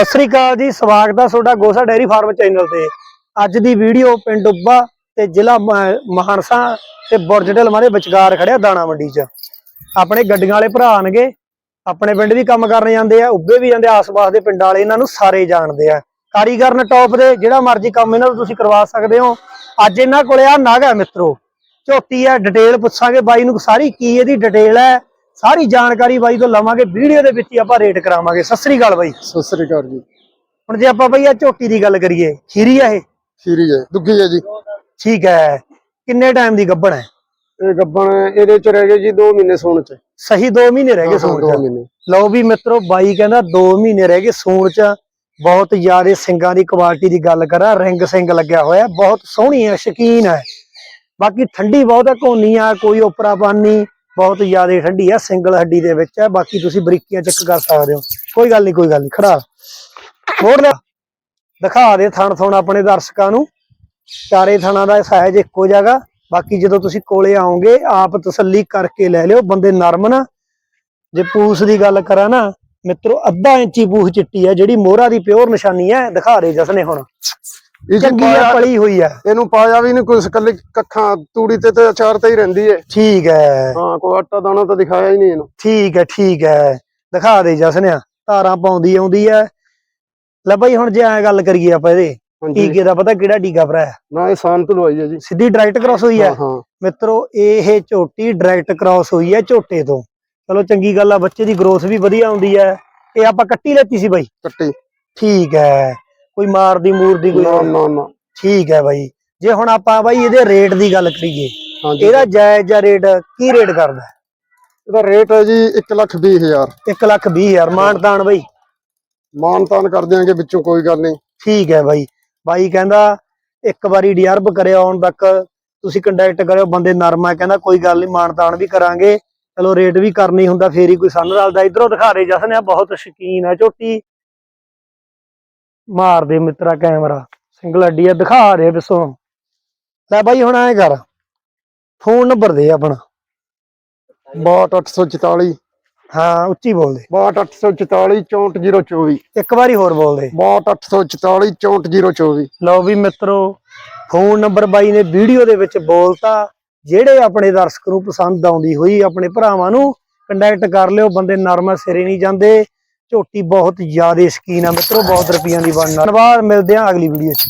ਸਤਿ ਸ੍ਰੀ ਅਕਾਲ ਜੀ, ਸਵਾਗਤ ਹੈ ਤੁਹਾਡਾ ਗੋਸਾ ਡੈਰੀ ਫਾਰਮ ਚੈਨਲ ਤੇ। ਅੱਜ ਦੀ ਵੀਡੀਓ ਪਿੰਡ ਉੱਬਾ ਤੇ ਜ਼ਿਲ੍ਹਾ ਮਹਾਨਸਾ ਤੇ ਬੁਰਜ ਢਲਵਾਂ ਵਿਚਕਾਰ ਖੜਿਆ ਦਾਣਾ ਮੰਡੀ 'ਚ। ਆਪਣੇ ਗੱਡੀਆਂ ਵਾਲੇ ਭਰਾ ਆਣਗੇ, ਆਪਣੇ ਪਿੰਡ ਵੀ ਕੰਮ ਕਰਨ ਜਾਂਦੇ ਆ ਉੱਬੇ ਵੀ ਜਾਂਦੇ ਆਸ-ਪਾਸ ਦੇ ਪਿੰਡਾਂ ਵਾਲੇ ਇਹਨਾਂ ਨੂੰ ਸਾਰੇ ਜਾਣਦੇ ਆ। ਕਾਰੀਗਰ ਨੇ ਟੌਪ ਦੇ ਜਿਹੜਾ ਮਰਜ਼ੀ ਕੰਮ ਇਹਨਾਂ ਨੂੰ ਤੁਸੀਂ ਕਰਵਾ ਸਕਦੇ ਹੋ। ਅੱਜ ਇਹਨਾਂ ਕੋਲੇ ਆ ਨਗ ਹੈ ਮਿੱਤਰੋ। ਝੋਟੀ ਹੈ ਡਿਟੇਲ ਪੁੱਛਾਂਗੇ, ਬਾਈ ਨੂੰ ਸਾਰੀ ਕੀ ਇਹਦੀ ਡਿਟੇਲ ਹੈ ਸਾਰੀ ਜਾਣਕਾਰੀ ਬਾਈ ਤੋਂ ਲਵਾਂਗੇ ਵੀਡੀਓ ਦੇ ਵਿੱਚ ਹੀ ਆਪਾਂ ਰੇਟ ਕਰਾਵਾਂਗੇ। ਸਤਿ ਸ੍ਰੀ ਅਕਾਲ ਬਾਈ। ਸਤਿ ਸ੍ਰੀ ਅਕਾਲ ਜੀ। ਹੁਣ ਜੇ ਆਪਾਂ ਬਈ ਆ ਝੋਟੀ ਦੀ ਗੱਲ ਕਰੀਏ ਖੀਰੀ ਆ ਇਹ? ਖੀਰੀ ਹੈ ਦੁੱਗੀ ਹੈ ਜੀ। ਠੀਕ ਹੈ। ਕਿੰਨੇ ਟਾਈਮ ਦੀ ਗੱਭਣ ਹੈ? ਇਹ ਗੱਬਣ ਇਹਦੇ ਚ ਰਹਿ ਗਏ ਜੀ 2 ਮਹੀਨੇ ਸੋਣ ਚ। ਸਹੀ 2 ਮਹੀਨੇ ਰਹਿ ਗਏ ਸੂਣ 2 ਚ। ਲਓ ਵੀ ਮਿੱਤਰੋ ਬਾਈ ਕਹਿੰਦਾ 2 ਮਹੀਨੇ ਰਹਿ ਗਏ ਸੂਣ ਚ। ਬਹੁਤ ਜ਼ਿਆਦਾ ਸਿੰਗਾਂ ਦੀ ਕੁਆਲਿਟੀ ਦੀ ਗੱਲ ਕਰਾਂ ਰਿੰਗ ਸਿੰਘ ਲੱਗਿਆ ਹੋਇਆ ਬਹੁਤ ਸੋਹਣੀ ਹੈ ਸ਼ਕੀਨ ਹੈ। ਬਾਕੀ ਠੰਡੀ ਬਹੁਤ ਹੈ ਕੋਨੀ ਆ ਕੋਈ ਉਪਰਾਪਨ ਨਹੀਂ। ਬਹੁਤ ਜ਼ਿਆਦਾ ਠੰਡੀ ਹੈ ਸਿੰਗਲ ਹੱਡੀ ਦੇ ਵਿੱਚ ਹੈ ਬਾਕੀ ਤੁਸੀਂ ਬਰੀਕੀਆਂ ਚੈੱਕ ਕਰ ਸਕਦੇ ਹੋ। ਕੋਈ ਗੱਲ ਨਹੀਂ ਕੋਈ ਗੱਲ ਨਹੀਂ ਖੜਾ। ਮੋੜ ਲੈ, ਦਿਖਾ ਦੇ ਥਣ ਥਣ ਆਪਣੇ ਦਰਸ਼ਕਾਂ ਨੂੰ। ਚਾਰੇ ਥਣਾ ਦਾ ਸਾਈਜ਼ ਇੱਕੋ ਜਗ੍ਹਾ ਬਾਕੀ ਜਦੋਂ ਤੁਸੀਂ ਕੋਲੇ ਆਓਗੇ, ਆਪ ਤਸੱਲੀ ਕਰਕੇ ਲੈ ਲਿਓ, ਬੰਦੇ ਨਰਮ ਨਾ। ਜੇ ਪੂਸ ਦੀ ਗੱਲ ਕਰਾਂ ਨਾ, ਮਿੱਤਰੋ, ਅੱਧਾ ਇੰਚੀ ਪੂਛ ਚਿੱਟੀ ਹੈ ਜਿਹੜੀ ਮੋਹਰਾ ਦੀ ਪਿਓਰ ਨਿਸ਼ਾਨੀ ਹੈ ਦਿਖਾ ਦੇ ਜਸਨੇ ਹੁਣ। ਇਹ ਚੰਗੀ ਪਾਇਆ- ਪਲੀ ਹੋਈ ਹੈ ਇਹਨੂੰ ਪਾਇਆ ਵੀ ਨਹੀਂ ਕੋਈ ਕੱਲੀ ਕੱਖਾਂ ਤੂੜੀ ਤੇ ਤੇ ਅਚਾਰ ਤੇ ਹੀ ਰਹਿੰਦੀ ਹੈ ਠੀਕ ਹੈ ਹਾਂ ਕੋਈ ਆਟਾ ਦਾਣਾ ਤਾਂ ਦਿਖਾਇਆ ਹੀ ਨਹੀਂ ਇਹਨੂੰ। ਠੀਕ ਹੈ ਠੀਕ ਹੈ ਦਿਖਾ ਦੇ ਜਸਨਿਆ ਧਾਰਾਂ ਪਾਉਂਦੀ ਆਉਂਦੀ ਹੈ ਲੈ ਬਾਈ ਹੁਣ ਜੇ ਐ ਗੱਲ ਕਰੀਏ ਆਪਾਂ ਇਹਦੇ ਟੀਕੇ ਦਾ ਪਤਾ ਕਿਹੜਾ ਟੀਕਾ ਭਰਾ ਹੈ ਨਾ ਇਹ ਸ਼ਾਂਤ ਲਵਾਈ ਹੈ ਜੀ। ਸਿੱਧੀ ਡਾਇਰੈਕਟ ਕ੍ਰਾਸ ਹੋਈ ਹੈ ਮਿੱਤਰੋ ਇਹ ਝੋਟੀ ਡਾਇਰੈਕਟ ਕ੍ਰਾਸ ਹੋਈ ਹੈ ਝੋਟੇ ਤੋਂ। ਚਲੋ ਚੰਗੀ ਗੱਲ ਆ ਬੱਚੇ ਦੀ ਗਰੋਥ ਵੀ ਵਧੀਆ ਹੁੰਦੀ ਹੈ ਇਹ ਆਪਾਂ ਕੱਟੀ ਲੈਤੀ ਸੀ ਬਾਈ। ਕੱਟੀ। ਠੀਕ ਹੈ ਕੋਈ ਮਾਰਦੀ ਮੂਰਦੀ ਕੋਈ ਨਾ ਨਾ ਨਾ। ਠੀਕ ਹੈ ਬਾਈ। ਜੇ ਹੁਣ ਆਪਾਂ ਬਾਈ ਇਹਦੇ ਰੇਟ ਦੀ ਗੱਲ ਕਰੀਏ ਇਹਦਾ ਜਾਇਜ਼ ਜਾਂ ਰੇਟ ਕੀ ਰੇਟ ਕਰਦਾ? ਇਹਦਾ ਰੇਟ ਹੈ ਜੀ 1 ਲੱਖ 20 ਹਜ਼ਾਰ। 1 ਲੱਖ 20 ਹਜ਼ਾਰ। ਮਾਨਤਾਨ ਬਾਈ? ਮਾਨ ਤਾਨ ਕਰ ਦਿਆਂਗੇ ਵਿੱਚੋਂ ਕੋਈ ਗੱਲ ਨਹੀਂ। ਠੀਕ ਹੈ ਬਾਈ। ਬਾਈ ਕਹਿੰਦਾ ਇੱਕ ਵਾਰੀ ਡਿਅਰਬ ਕਰਿਆ ਆਉਣ ਤੱਕ ਤੁਸੀਂ ਕੰਟੈਕਟ ਕਰਿਓ ਬੰਦੇ ਨਰਮ ਆ ਕਹਿੰਦਾ ਕੋਈ ਗੱਲ ਨਹੀਂ ਮਾਨਤਾਨ ਵੀ ਕਰਾਂਗੇ। ਚਲੋ ਰੇਟ ਵੀ ਕਰਨੀ ਹੁੰਦਾ ਫੇਰ ਹੀ ਕੋਈ ਸੰਨ ਰਲਦਾ। ਇਧਰੋਂ ਦਿਖਾ ਰਹੇ ਜਸਨ ਆ ਬਹੁਤ ਸ਼ਕੀਨ ਆ ਝੋਟੀ। ਮਾਰ ਦੇ ਮਿੱਤਰਾ ਕੈਮਰਾ। ਸਿੰਗਲ ਅੱਡੀ ਆ ਦਿਖਾ ਦੇ ਪਿੱਛੋਂ। ਲੈ ਬਾਈ ਹੁਣ ਐ ਕਰ। ਫੋਨ ਨੰਬਰ ਦੇ ਆਪਣਾ। 62844 ਹਾਂ ਉੱਚੀ ਬੋਲ ਦੇ। 62844 64024 ਇੱਕ ਵਾਰੀ ਹੋਰ ਬੋਲ ਦੇ। 62844 64024 ਲਓ ਵੀ ਮਿੱਤਰੋ ਫੋਨ ਨੰਬਰ ਬਾਈ ਨੇ ਵੀਡੀਓ ਦੇ ਵਿੱਚ ਬੋਲਤਾ। ਜਿਹੜੇ ਆਪਣੇ ਦਰਸ਼ਕ ਨੂੰ ਪਸੰਦ ਆਉਂਦੀ ਹੋਈ ਆਪਣੇ ਭਰਾਵਾਂ ਨੂੰ ਕੰਟੈਕਟ ਕਰ ਲਿਓ। ਬੰਦੇ ਨਰਮ ਸਿਰੇ ਨਹੀਂ ਜਾਂਦੇ। ਝੋਟੀ ਬਹੁਤ ਜ਼ਿਆਦਾ ਸ਼ਕੀਨ ਆ ਮਿੱਤਰੋ, ਬਹੁਤ ਰੁਪਈਆਂ ਦੀ ਬਣਨ ਧੰਨਵਾਦ, ਮਿਲਦੇ ਆ ਅਗਲੀ ਵੀਡੀਓ 'ਚ।